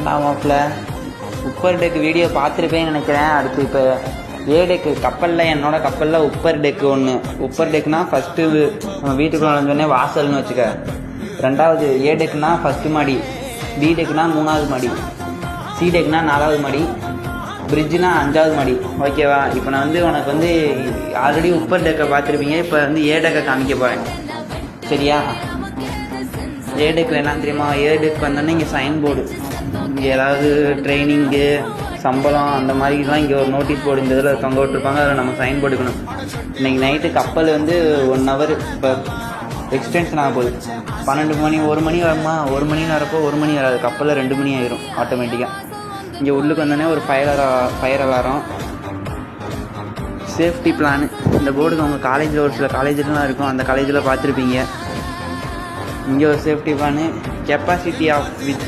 ஏன்டா மாப்பிள்ள. உப்பர் tech video பார்த்துருப்பேன்னு நினைக்கிறேன். அடுத்து இப்போ ஏ டெக்கு கப்பலில் என்னோட கப்பலில் உப்பர் டெக்கு ஒன்று உப்பர் டெக்னா ஃபஸ்ட்டு நம்ம வீட்டுக்குள்ள நுழைஞ்சோடனே வாசல்னு வச்சுக்க. ரெண்டாவது ஏ டெக்னா ஃபஸ்ட்டு மாடி. பி டெக்னா மூணாவது மாடி. சி டெக்னா நாலாவது மாடி. பிரிட்ஜுனா அஞ்சாவது மாடி. ஓகேவா இப்போ நான் வந்து உனக்கு வந்து ஆல்ரெடி உப்பர் டெக்கை பார்த்துருப்பீங்க. இப்போ வந்து ஏ டெக்கை காமிக்க போகிறேன் சரியா? ஏ டெக்கில் என்ன தெரியுமா? ஏடுக்கு வந்தோன்னே வந்தோடனே இங்கே சைன் போர்டு இங்கே ஏதாவது ட்ரைனிங்கு சம்பளம் அந்த மாதிரிலாம் இங்கே ஒரு நோட்டீஸ் போர்டு இந்த இதில் தொங்க விட்டுருப்பாங்க. அதில் நம்ம சைன் போட்டுக்கணும். இன்னைக்கு நைட்டு கப்பல் வந்து ஒன் ஹவர் இப்போ எக்ஸ்டென்ஷன் ஆக போகுது. பன்னெண்டு மணி ஒரு மணி வருமா? ஒரு மணி வரப்போ ஒரு மணி வராது. கப்பலில் ரெண்டு மணி ஆயிரும் ஆட்டோமேட்டிக்காக இங்கே உள்ளுக்கு வந்தோடனே ஒரு fire fire alarm safety plan இந்த போர்டுக்கு உங்கள் காலேஜில் ஒரு சில காலேஜ்லாம் இருக்கும். அந்த காலேஜில் பார்த்துருப்பீங்க. இங்கே ஒரு safety plan capacity of with